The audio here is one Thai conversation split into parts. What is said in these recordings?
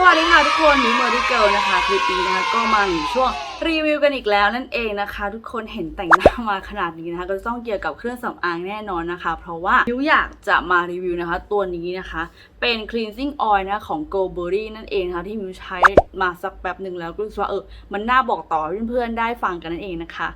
สวัสดีค่ะทุกคนนิวเมอร์ดิเกิลนะคะคลิปนี้นะคะก็มาอยู่ช่วงรีวิวกันอีกแล้วนั่นเองนะคะ ทุกคนเห็นแต่งหน้ามาขนาดนี้นะคะ ก็ต้องเกี่ยวกับเครื่องสำอางแน่นอนนะคะ เพราะว่านิวอยากจะมารีวิวนะคะ ตัวนี้นะคะ เป็น cleansing oil นะของ g o b e r r y นั่นเองนะคะที่มิวใช้มาสักแป๊บหนึ่งแล้วก็รู้สึกว่าเออมันน่าบอกต่อเพื่อนๆได้ฟังกันนั่นเองนะคะ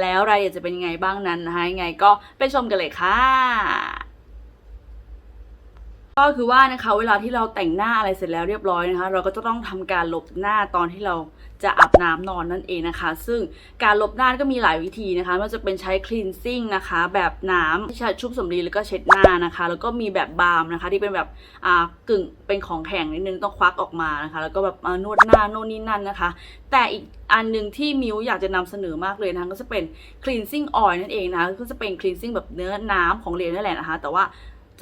แล้วรายละเอียดจะเป็นยังไงบ้างนั้นนะคะยังไงก็ไปชมกันเลยค่ะ ก็คือว่านะคะเวลาที่เราแต่งหน้าอะไรเสร็จแล้วเรียบร้อยนะคะ เราก็จะต้องทำการลบหน้าตอนที่เราจะอาบน้ำนอนนั่นเองนะคะ ซึ่งการลบหน้าก็มีหลายวิธีนะคะม่ว่าจะเป็นใช้ cleansing นะคะ แบบน้ำที่ใช้ชุบสำลีแล้วก็เช็ดหน้านะคะ แล้วก็มีแบบบาล์มนะคะ ที่เป็นแบบอ่ากึ่งเป็นของแข็งนิดนึงต้องควักออกมานะคะ แล้วก็แบบนวดหน้าโน่นนี่นั่นนะคะ แต่อีกอันหนึ่งที่มิวอยากจะนำเสนอมากเลยนะคะก็จะเป็น cleansing oil นั่นเองนะคะก็จะเป็น cleansing แบบเนื้อน้ำของเหลวนั่นแหละนะคะ แต่ว่า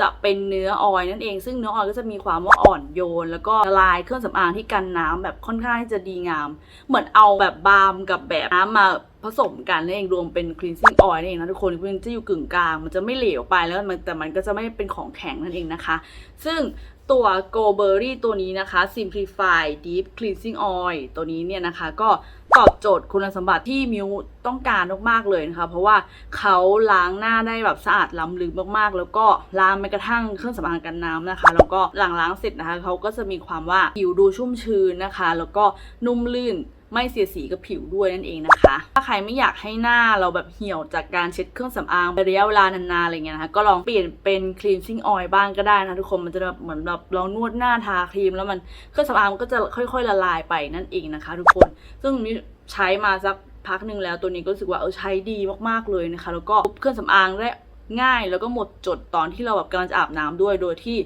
จะเป็นเนื้อออยนั่นเอง ซึ่งเนื้อออยก็จะมีความว่าอ่อนโยน แล้วก็ละลายเครื่องสำอางที่กันน้ำแบบค่อนข้างที่จะดีงาม เหมือนเอาแบบบาล์มกับแบบน้ำมาผสมกันนั่นเองรวมเป็น cleansing oil นั่นเองนะทุกคนมันจะอยู่กึ่งกลาง มันจะไม่เหลวไปแล้วมันแต่มันก็จะไม่เป็นของแข็งนั่นเองนะคะ ซึ่งตัว Go Berry ตัวนี้นะคะ Simplify Deep Cleansing Oil ตัวนี้เนี่ยนะคะก็ ตอบโจทย์คุณสมบัติที่มิวต้องการมากๆเลยนะคะ เพราะว่าเขาล้างหน้าได้แบบสะอาดล้ำลึกมากๆ แล้วก็ล้างแม้กระทั่งเครื่องสำอางกันน้ำนะคะ แล้วก็หลังล้างเสร็จนะคะเขาก็จะมีความว่าผิวดูชุ่มชื้นนะคะ แล้วก็นุ่มลื่น ไม่เสียสีกับผิวด้วยนั่นเองนะคะ ถ้าใครไม่อยากให้หน้าเราแบบเหี่ยวจากการเช็ดเครื่องสำอางไประยะเวลานานๆอะไรเงี้ยนะคะก็ลองเปลี่ยนเป็น cleansing oil บ้างก็ได้นะทุกคนมันจะแบบเหมือนแบบเรานวดหน้าทาครีม แล้วมันเครื่องสำอางมันก็จะค่อย ๆ ละลายไปนั่นเองนะคะ ทุกคนซึ่งนี่ใช้มาสักพักหนึ่งแล้วตัวนี้ก็รู้สึกว่าเออใช้ดีมากๆเลยนะคะ แล้วก็เครื่องสำอางได้ง่ายแล้วก็หมดจดตอนที่เราแบบกำลังจะอาบน้ำด้วยโดยที่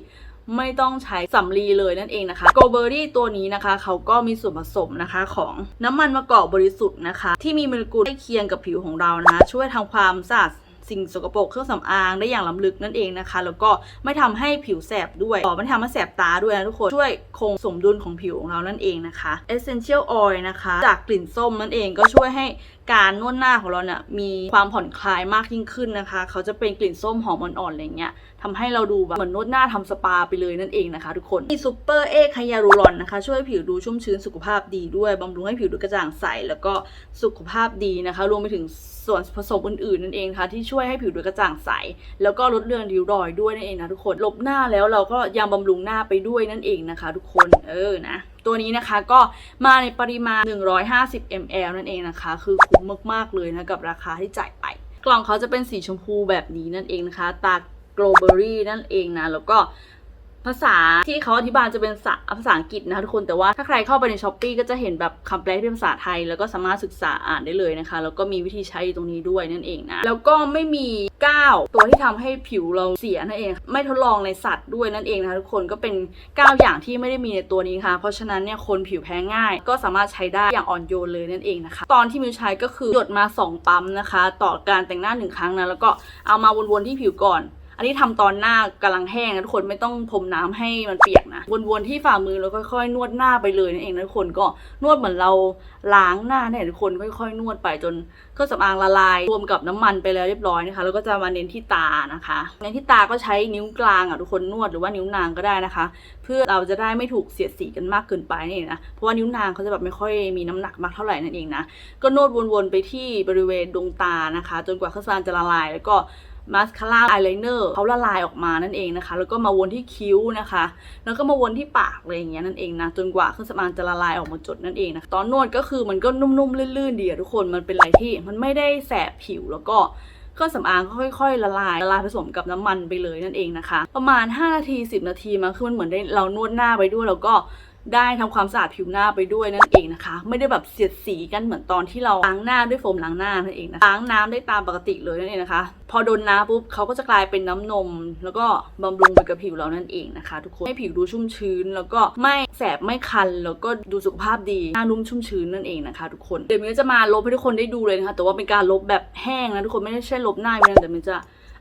ไม่ต้องใช้สำลีเลยนั่นเองนะคะโกเบอรี่ตัวนี้นะคะ เขาก็มีส่วนผสมนะคะของน้ำมันมะกอกบริสุทธิ์นะคะ ที่มีโมเลกุลใกล้เคียงกับผิวของเรานะคะ ช่วยทำความสะอาด สิ่งสกปรกเครื่องสำอางได้อย่างล้ำลึกนั่นเองนะคะ แล้วก็ไม่ทำให้ผิวแสบด้วยไม่ทำให้แสบตาด้วยนะทุกคนช่วยคงสมดุลของผิวของเรานั่นเองนะคะ Essential Oil นะคะ จากกลิ่นส้มนั่นเองก็ช่วยให้การนวดหน้าของเราเนี่ยมีความผ่อนคลายมากยิ่งขึ้นนะคะ เขาจะเป็นกลิ่นส้มหอมอ่อนๆอะไรเงี้ยทำให้เราดูแบบเหมือนนวดหน้าทำสปาไปเลยนั่นเองนะคะ ทุกคนมีซูเปอร์เอกไฮยาลูรอนนะคะ ช่วยผิวดูชุ่มชื้นสุขภาพดีด้วยบำรุงให้ผิวดูกระจ่างใสแล้วก็สุขภาพดีนะคะ รวมไปถึง ส่วนผสมอื่นๆนั่นเองค่ะที่ช่วยให้ผิวดูกระจ่างใส แล้วก็ลดเลือนริ้วรอยด้วยนั่นเองนะทุกคนลบหน้าแล้วเราก็ยังบำรุงหน้าไปด้วยนั่นเองนะคะ ทุกคนเออนะตัวนี้นะคะก็มาในปริมาณ 150 ml นั่นเองนะคะ คือคุ้มมากๆเลยนะกับราคาที่จ่ายไป กล่องเขาจะเป็นสีชมพูแบบนี้นั่นเองนะคะตา g l o b e r y นั่นเองนะแล้วก็ ภาษาที่เขาอธิบายจะเป็นภาษาอังกฤษนะคะทุกคนแต่ว่าถ้าใครเข้าไปใน s h อ p e e ก็จะเห็นแบบคำแปลที่เป็นภาษาไทย แล้วก็สามารถศึกษาอ่านได้เลยนะคะ แล้วก็มีวิธีใช้ตรงนี้ด้วยนั่นเองนะ แล้วก็ไม่มีก้าวตัวที่ทำให้ผิวเราเสียนั่นเอง ไม่ทดลองในสัตว์ด้วยนั่นเองนะคะทุกคนก็เป็นก้าวอย่างที่ไม่ได้มีในตัวนี้ค่ะ เพราะฉะนั้นเนี่ยคนผิวแพ้ง่าย ก็สามารถใช้ได้อย่างอ่อนโยนเลยนั่นเองนะคะ ตอนที่มิวใช้ก็คือหยดมาสองปั๊มนะคะ ต่อการแต่งหน้าหนึ่งครั้งนะแล้วก็เอามาวนๆที่ผิวก่อน อันนี้ทำตอนหน้ากำลังแห้งนะทุกคนไม่ต้องพรมน้ำให้มันเปียกนะ วนๆที่ฝ่ามือแล้วค่อยๆ นวดหน้าไปเลยนั่นเองนะทุกคนก็นวดเหมือนเราล้างหน้าเนี่ยทุกคนค่อย ๆ นวดไปจนเครื่องสำอางละลายรวมกับน้ำมันไปแล้วเรียบร้อยนะคะ แล้วก็จะมาเน้นที่ตานะคะเน้นที่ตาก็ใช้นิ้วกลางอะทุกคนนวดหรือว่านิ้วนางก็ได้นะคะ เพื่อเราจะได้ไม่ถูกเสียดสีกันมากเกินไปนี่นะเพราะว่านิ้วนางเขาจะแบบไม่ค่อยมีน้ำหนักมากเท่าไหร่นั่นเองนะก็นวดวนๆไปที่บริเวณดวงตานะคะ จนกว่าเครื่องสำอางจะละลาย แล้วก็ มาสคาร่าอายไลเนอร์เขาละลายออกมานั่นเองนะคะ แล้วก็มาวนที่คิ้วนะคะ แล้วก็มาวนที่ปากอะไรอย่างเงี้ยนั่นเองนะ จนกว่าเครื่องสำอางจะละลายออกมาจดนั่นเองนะ ตอนนวดก็คือมันก็นุ่มๆลื่นๆดีอะทุกคน มันเป็นอะไรที่มันไม่ได้แสบผิวแล้วก็เครื่องสำอางก็ค่อยๆ ละลายละลายผสมกับน้ำมันไปเลยนั่นเองนะคะ ประมาณ 5 นาที 10 นาทีมาคือมันเหมือนได้เรานวดหน้าไปด้วยแล้วก็ ได้ทำความสะอาดผิวหน้าไปด้วยนั่นเองนะคะ ไม่ได้แบบเสียดสีกันเหมือนตอนที่เราล้างหน้าด้วยโฟมล้างหน้านั่นเองนะล้างน้ำได้ตามปกติเลยนั่นเองนะคะ พอโดนน้ำปุ๊บเขาก็จะกลายเป็นน้ำนม แล้วก็บำรุงไปกับผิวเรานั่นเองนะคะ ทุกคนให้ผิวดูชุ่มชื้น แล้วก็ไม่แสบไม่คัน แล้วก็ดูสุขภาพดีหน้านุ่มชุ่มชื้นนั่นเองนะคะ ทุกคนเดี๋ยวมิวจะมาลบให้ทุกคนได้ดูเลยนะคะแต่ว่าเป็นการลบแบบแห้งนะทุกคนไม่ได้ใช่ลบหน้ามิวนแต่มิวจะ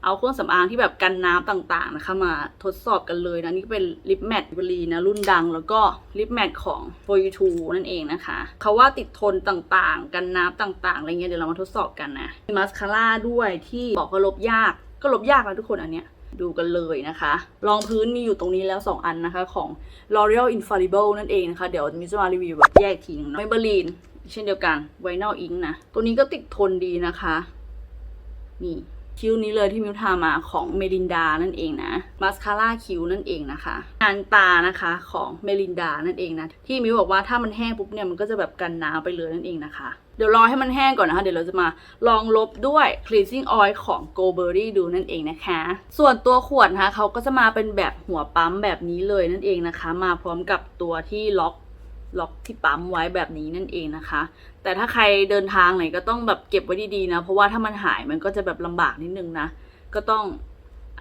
เอาเครื่องสำอางที่แบบกันน้ำต่างๆนะคะมาทดสอบกันเลยนะนี่ก็เป็นลิปแมทบรีนะรุ่นดัง แล้วก็ลิปแมทของ for you to นั่นเองนะคะเขาว่าติดทนต่างๆ กันน้ำต่างๆอะไรเงี้ยเดี๋ยวเรามาทดสอบกันนะมีมาสคาร่าด้วยที่บอกว่าลบยากก็ลบยากนะทุกคนอันเนี้ยดูกันเลยนะคะ รองพื้นมีอยู่ตรงนี้แล้ว 2 อันนะคะของ L'Oreal Infallible นั่นเองนะคะ เดี๋ยวมิจะมารีวิวแบบแยกอีกทีนึงนะ Maybelline เช่นเดียวกัน Vinyl Ink นะ ตัวนี้ก็ติดทนดีนะคะ นี่ คิ้วนี้เลยที่มิวทามาของเมลินดานั่นเองนะมาสคาร่าคิ้วนั่นเองนะคะงานตานะคะของเมลินดานั่นเองนะที่มิวบอกว่าถ้ามันแห้งปุ๊บเนี่ยมันก็จะแบบกันน้ำไปเลยนั่นเองนะคะเดี๋ยวรอให้มันแห้งก่อนนะคะ เดี๋ยวเราจะมาลองลบด้วย cleansing oil ของ Go Berry ดูนั่นเองนะคะ ส่วนตัวขวดนะคะเขาก็จะมาเป็นแบบหัวปั๊มแบบนี้เลยนั่นเองนะคะ มาพร้อมกับตัวที่ล็อก ล็อกที่ปั๊มไว้แบบนี้นั่นเองนะคะ แต่ถ้าใครเดินทางไหนก็ต้องแบบเก็บไว้ดีๆนะ เพราะว่าถ้ามันหายมันก็จะแบบลำบากนิดนึงนะ ก็ต้อง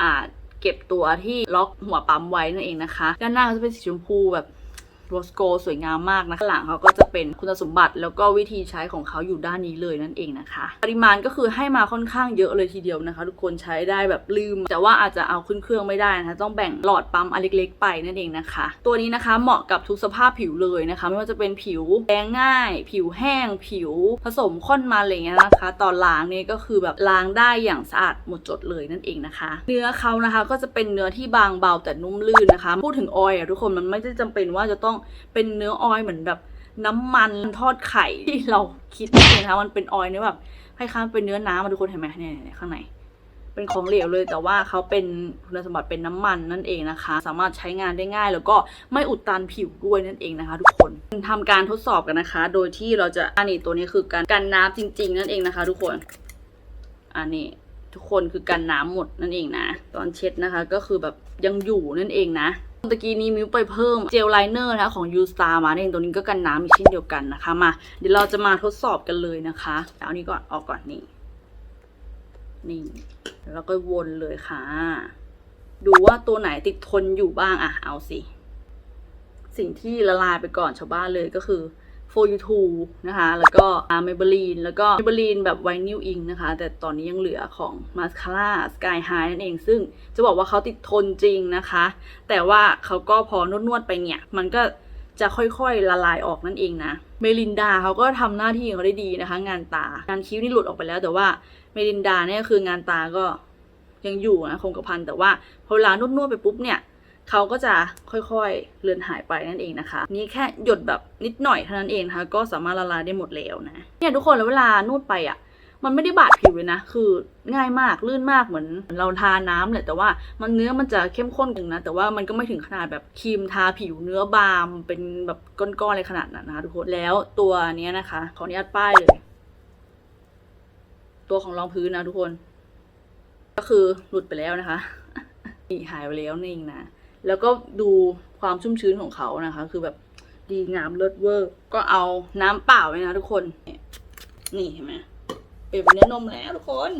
อ่าเก็บตัวที่ล็อกหัวปั๊มไว้นั่นเองนะคะ ด้านหน้าเขาจะเป็นสีชมพูแบบ โรสโกสวยงามมากนะหลังเขาก็จะเป็นคุณสมบัติแล้วก็วิธีใช้ของเขาอยู่ด้านนี้เลยนั่นเองนะคะ ปริมาณก็คือให้มาค่อนข้างเยอะเลยทีเดียวนะคะ ทุกคนใช้ได้แบบลืม แต่ว่าอาจจะเอาขึ้นเครื่องไม่ได้นะคะต้องแบ่งหลอดปั๊มอันเล็กๆไปนั่นเองนะคะ ตัวนี้นะคะเหมาะกับทุกสภาพผิวเลยนะคะ ไม่ว่าจะเป็นผิวแดงง่าย ผิวแห้ง ผิวผสมข้นมันอะไรเงี้ยนะคะ ตอนล้างเนี่ก็คือแบบล้างได้อย่างสะอาดหมดจดเลยนั่นเองนะคะ เนื้อเขานะคะก็จะเป็นเนื้อที่บางเบาแต่นุ่มลื่นนะคะ พูดถึงออยล์ทุกคนมันไม่ได้จำเป็นว่าจะต้องเป็นเนื้อออยเหมือนแบบน้ำมันทอดไข่ที่เราคิดเองนะคะมันเป็นออยเนื้อแบบคล้ายๆเป็นเนื้อน้ำมาทุกคนเห็นไหมเนี่ยข้างในเป็นของเหลวเลยแต่ว่าเขาเป็นคุณสมบัติเป็นน้ำมันนั่นเองนะคะ สามารถใช้งานได้ง่าย แล้วก็ไม่อุดตันผิวด้วยนั่นเองนะคะ ทุกคนทำการทดสอบกันนะคะ โดยที่เราจะอันนี้ตัวนี้คือการกันน้ำจริง ๆ นั่นเองนะคะ ทุกคนอันนี้ทุกคนคือกันน้ำหมดนั่นเองนะ ตอนเช็ดนะคะ ก็คือแบบยังอยู่นั่นเองนะ ตะกี้นี้มิวไปเพิ่มเจลไลเนอร์นะคะของยูสตาร์มาเองตัวนี้ก็กันน้ำอีกเช่นเดียวกันนะคะมาเดี๋ยวเราจะมาทดสอบกันเลยนะคะเอานี้ก่อนออกก่อนนี่นี่แล้วก็วนเลยค่ะ ดูว่าตัวไหนติดทนอยู่บ้างอะเอาสิ สิ่งที่ละลายไปก่อนชาวบ้านเลยก็คือ for you to นะคะ แล้วก็อาเมเบลีนแล้วก็เมเบลีนแบบไวนิลอิงนะคะ แต่ตอนนี้ยังเหลือของมาสคาร่าสกายไฮนั่นเอง ซึ่งจะบอกว่าเขาติดทนจริงนะคะ แต่ว่าเขาก็พอนวดๆไปเนี่ย มันก็จะค่อยๆละลายออกนั่นเองนะ เมลินดาเขาก็ทำหน้าที่ของเขาได้ดีนะคะ งานตางานคิ้วนี่หลุดออกไปแล้ว แต่ว่าเมลินดาเนี่ยคืองานตาก็ยังอยู่นะคงกระพันแต่ว่าพอเวลานวดๆไปปุ๊บเนี่ย เขาก็จะค่อยๆเลือนหายไปนั่นเองนะคะ นี่แค่หยดแบบนิดหน่อยเท่านั้นเองนะคะ ก็สามารถละลายได้หมดแล้วนะ เนี่ยทุกคนแล้วเวลานวดไปอะ มันไม่ได้บาดผิวเลยนะ คือง่ายมากลื่นมากเหมือนเราทาน้ำแหละแต่ว่ามันเนื้อมันจะเข้มข้นถึงนะ แต่ว่ามันก็ไม่ถึงขนาดแบบครีมทาผิวเนื้อบามเป็นแบบก้อนๆอะไรขนาดนั้นนะคะทุกคนแล้วตัวเนี้ยนะคะขออนุญาตป้ายเลย ตัวของรองพื้นนะทุกคน ก็คือหลุดไปแล้วนะคะนี่หายไปแล้วนี่เองนะ แล้วก็ดูความชุ่มชื้นของเขานะคะ คือแบบดีงามเลิศเวอร์ ก็เอาน้ำเปล่าไว้นะทุกคน นี่เห็นไหมเป็นเนื้อนมแล้วทุกคน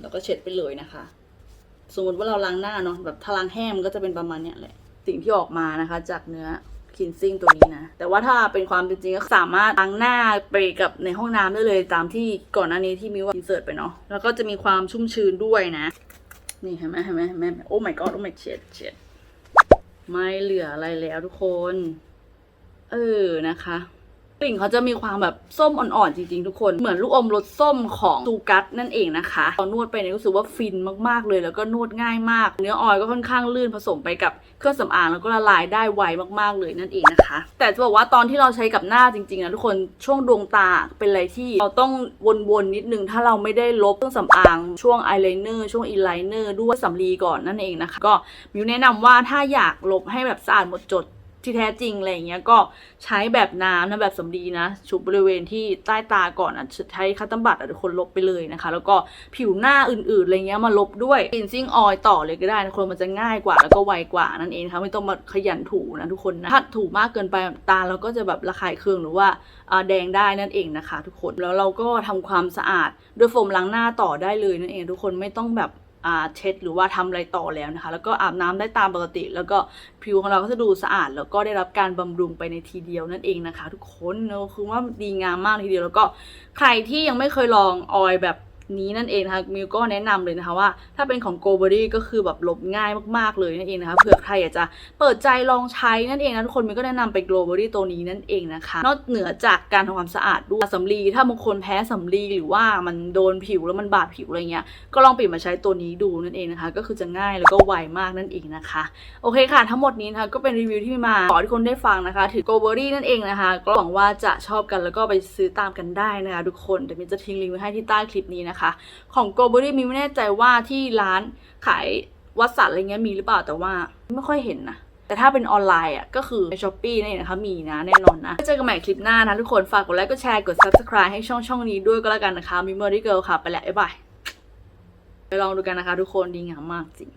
แล้วก็เช็ดไปเลยนะคะ สมมติว่าเราล้างหน้าเนาะแบบถ้าล้างแห้งมันก็จะเป็นประมาณเนี้ยแหละ สิ่งที่ออกมานะคะ จากเนื้อคินซิ่งตัวนี้นะ แต่ว่าถ้าเป็นความเป็นจริงก็สามารถล้างหน้าไปกับในห้องน้ำได้เลยตามที่ก่อนหน้านี้ที่มิวอินเสิร์ตไปเนาะ แล้วก็จะมีความชุ่มชื้นด้วยนะ นี่เห็นไหมเห็นไหมเห็นไหมโอ้ my god โอ้ my shit shit ไม่เหลืออะไรแล้วทุกคน เออนะคะ กลิ่นเขาจะมีความแบบส้มอ่อนๆจริงๆ ทุกคน เหมือนลูกอมรสส้มของซูกัสนั่นเองนะคะพอนวดไปเนี่ยรู้สึกว่าฟินมากๆเลย แล้วก็นวดง่ายมาก เนื้อออยก็ค่อนข้างลื่นผสมไปกับเครื่องสำอางแล้วก็ละลายได้ไวมากๆเลยนั่นเองนะคะ แต่จะบอกว่าตอนที่เราใช้กับหน้าจริงๆนะทุกคนช่วงดวงตาเป็นอะไรที่เราต้องวนๆนิดนึงถ้าเราไม่ได้ลบเครื่องสำอางช่วงอายไลเนอร์ช่วงอีไลเนอร์ด้วยสำลีก่อนนั่นเองนะคะก็มิวแนะนำว่าถ้าอยากลบให้แบบสะอาดหมดจด ที่แท้จริงอะไรอย่างเงี้ยก็ใช้แบบน้ำนะแบบสำลีนะชุบบริเวณที่ใต้ตาก่อนอะใช้คัตเตอร์บัตอะคนลบไปเลยนะคะ แล้วก็ผิวหน้าอื่นๆอะไรเงี้ยมาลบด้วย cleansing oil ต่อเลยก็ได้นะคนมันจะง่ายกว่าแล้วก็ไวกว่านั่นเองนะคะไม่ต้องมาขยันถูนะทุกคนนะถ้าถูมากเกินไปตาเราก็จะแบบระคายเคืองหรือว่าแดงได้นั่นเองนะคะ ทุกคนแล้วเราก็ทำความสะอาดด้วยโฟมล้างหน้าต่อได้เลยนั่นเอง ทุกคนไม่ต้องแบบ เช็ดหรือว่าทำอะไรต่อแล้วนะคะ แล้วก็อาบน้ำได้ตามปกติ แล้วก็ผิวของเราก็จะดูสะอาด แล้วก็ได้รับการบำรุงไปในทีเดียวนั่นเองนะคะ ทุกคนเนอะคือว่าดีงามมากทีเดียวแล้วก็ใครที่ยังไม่เคยลองออยแบบ นี้นั่นเองนะคะมิวก็แนะนำเลยนะคะว่า ถ้าเป็นของ g o b e r y ก็คือแบบลบง่ายมากๆเลยนั่นเองนะคะเผื่อใครอยากจะเปิดใจลองใช้นั่นเองนะทุกคนมิวก็แนะนำไป g l o b e r y ตัวนี้นั่นเองนะคะ นอกเหนือจากการทำความสะอาดด้วยสำลีถ้าบางคนแพ้สำลีหรือว่ามันโดนผิวแล้วมันบาดผิวอะไรเงี้ยก็ลองเปลี่ยนมาใช้ตัวนี้ดูนั่นเองนะคะ ก็คือจะง่ายแล้วก็ไวมากนั่นเองนะคะโอเคค่ะ ทั้งหมดนี้นะคะก็เป็นรีวิวที่มาขอทุกคนได้ฟังนะคะถึง g o b e r y นั่นเองนะคะก็หวังว่าจะชอบกันแล้วก็ไปซื้อตามกันได้นะคะทุกคนเดี๋ยวมินจะทิ้งลิงก์ไว้ให้ที่ใต้คลิปนี้นะคะของ g o b e r y มินไม่แน่ใจว่าที่ร้านขายวัสดุอะไรเงี้ยมีหรือเปล่าแต่ว่าไม่ค่อยเห็นนะแต่ถ้าเป็นออนไลน์อะก็คือในช้อปปี้นี่นะคะมีนะแน่นอนนะเจอกันใหม่คลิปหน้านะทุกคนฝากกดไลค์กดแชร์กด subscribe ให้ช่องช่องนี้ด้วยก็แล้วกันนะคะมิมเมอรี่เกิลค่ะ ไปแล้วบ๊ายบายไปลองดูกันนะคะทุกคนดีงามมากจริง